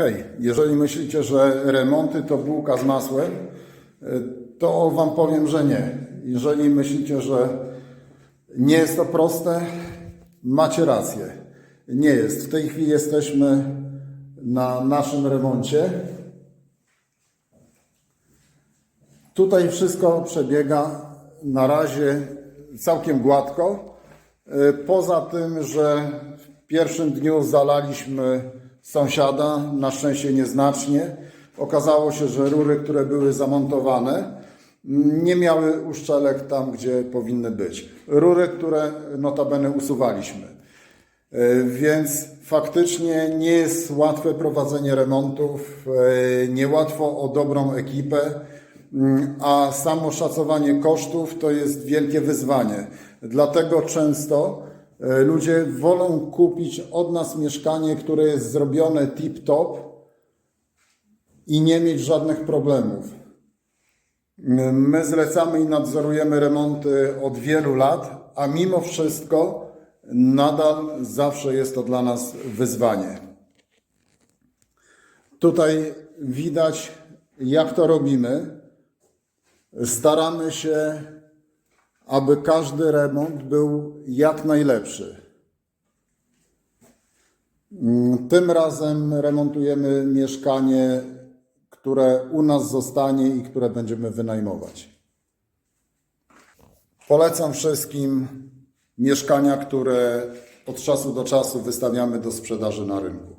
Hej, jeżeli myślicie, że remonty to bułka z masłem, y, to Wam powiem, że nie. Jeżeli myślicie, że nie jest to proste, macie rację. Nie jest. W tej chwili jesteśmy na naszym remoncie. Tutaj wszystko przebiega na razie całkiem gładko. Y, Poza tym, że w pierwszym dniu zalaliśmy sąsiada, na szczęście nieznacznie. Okazało się, że rury, które były zamontowane, nie miały uszczelek tam, gdzie powinny być. Rury, które notabene usuwaliśmy. E, Więc faktycznie nie jest łatwe prowadzenie remontów, e, niełatwo o dobrą ekipę, mm, a samo szacowanie kosztów to jest wielkie wyzwanie. Dlatego często ludzie wolą kupić od nas mieszkanie, które jest zrobione tip-top i nie mieć żadnych problemów. My zlecamy i nadzorujemy remonty od wielu lat, a mimo wszystko nadal zawsze jest to dla nas wyzwanie. Tutaj widać, jak to robimy. Staramy się, aby każdy remont był jak najlepszy. Tym razem remontujemy mieszkanie, które u nas zostanie i które będziemy wynajmować. Polecam wszystkim mieszkania, które od czasu do czasu wystawiamy do sprzedaży na rynku.